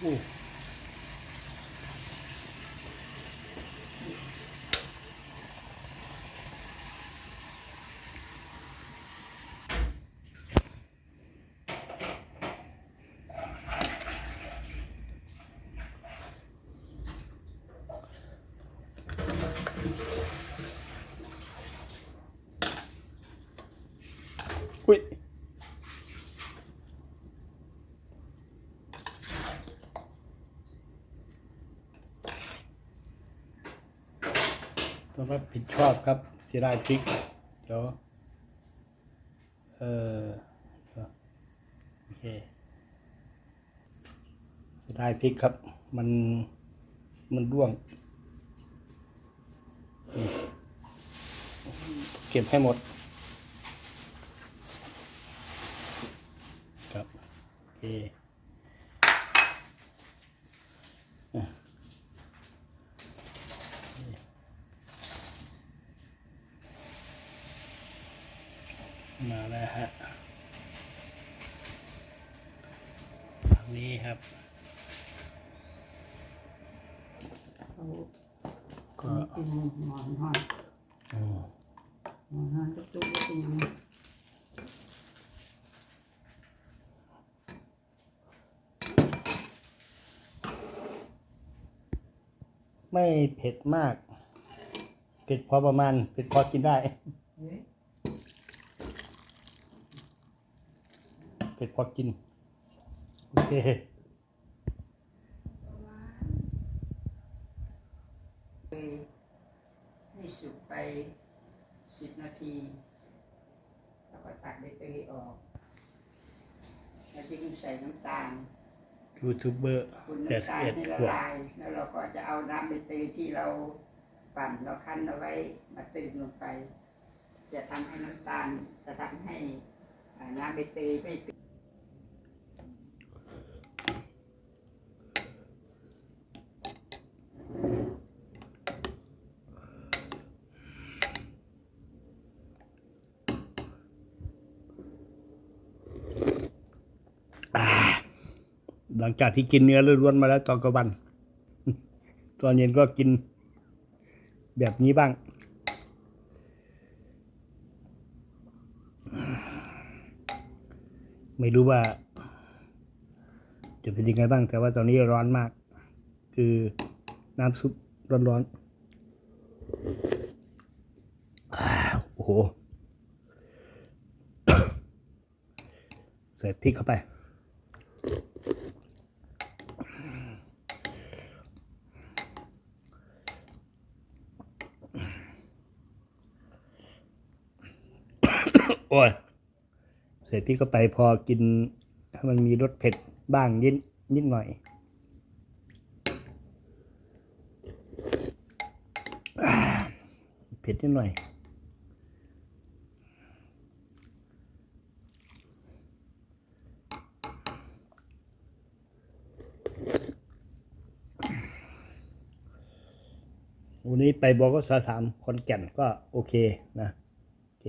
โต้องรับผิดชอบครับเสียดายพริกเดี๋ยวเออโอเคเสียดายพริกครับ มันมันร่วง เก็บให้หมด ครับโอเคอะมาแล้วฮะฝั่ง นี้ครับเขาก็กินหมอนหอนอืมหมอนหอนก็ตุ้ก็เป็นยังไงไม่เผ็ดมาก เผ็ดพอประมาณ เผ็ดพอกินได้เฮ้ยเผ็ดพอกิน โอเคไปให้สุกไปสิบนาที แล้วก็ตักใบเตยออก แล้วจึงใส่น้ำตาลยูทูบเบอร์คุณแปดน้ำสิตาบลเอ็ดให้ละขวบลายแล้วเราก็จะเอาน้ำใบเตยที่เราปั่นเราคั้นเอาไว้มาเติมลงไป จะทำให้น้ำตาลจะทำให้อ่าน้ำใบเตยไม่เป็ หลังจากที่กินเนื้อล้วนๆมาแล้วตอนกลางวัน ตอนเย็นก็กินแบบนี้บ้าง ไม่รู้ว่า จะเป็นยังไงบ้าง แต่ว่าตอนนี้ร้อนมาก คือน้ำซุปร้อนๆอโอ้โห ใส่พริกเข้าไป โอ้ยใส่พริกเข้าไปพอกินถ้ามันมีรสเผ็ดบ้างนิดนิดหน่อยเผ็ดนิดหน่อยวันนี้ไปบอกสสามคนแก่นก็โอเคนะ โอเค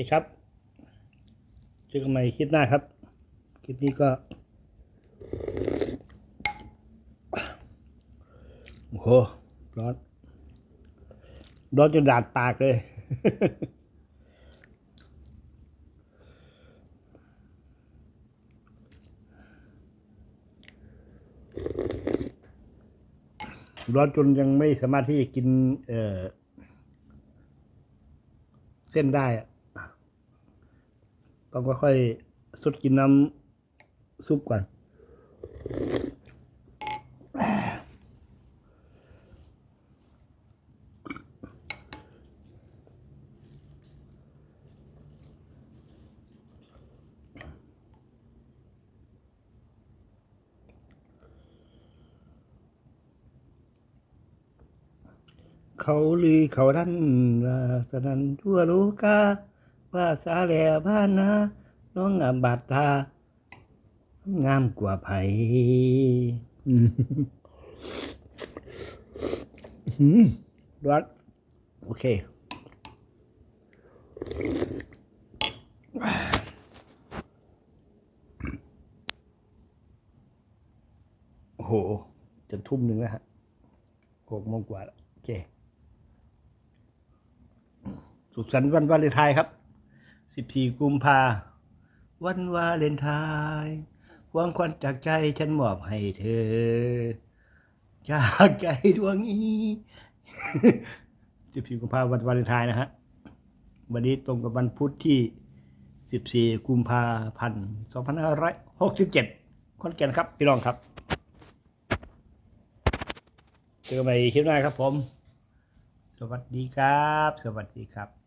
เคครับเจอกันใหม่คลิปหน้าครับ คลิปนี้ก็โอ้โหร้อนร้อนจนดาดปากเลยร้อนจนยังไม่สามารถที่จะกิน เออเส้นได้อะ ต้องค่อยๆสดกินน้ำซุปก่อนเขาลือเขาดันว่าสนันทั่วโลกา ว่าสาแหล่บ้านนาน้องงามบาดตางามกว่าไผอืมอืมร้อนโอเค โอ้โห จะทุ่มหนึ่งแล้วฮะหกโมงกว่าแล้วโอเค สุขสันต์วันวาเลนไทน์ครับ 14กุมภาวันวาเลนไทน์หวงควันจากใจฉันมอบให้เธอ จากใจดวงนี้14กุมภาวันวาเลนไทน์นะฮะ วันนี้ตรงกับวันพุธที่14กุมภาพันธ์2567คนแก่นครับ พี่รองครับ เจอกันใหม่คลิปหน้าครับผม สวัสดีครับ สวัสดีครับ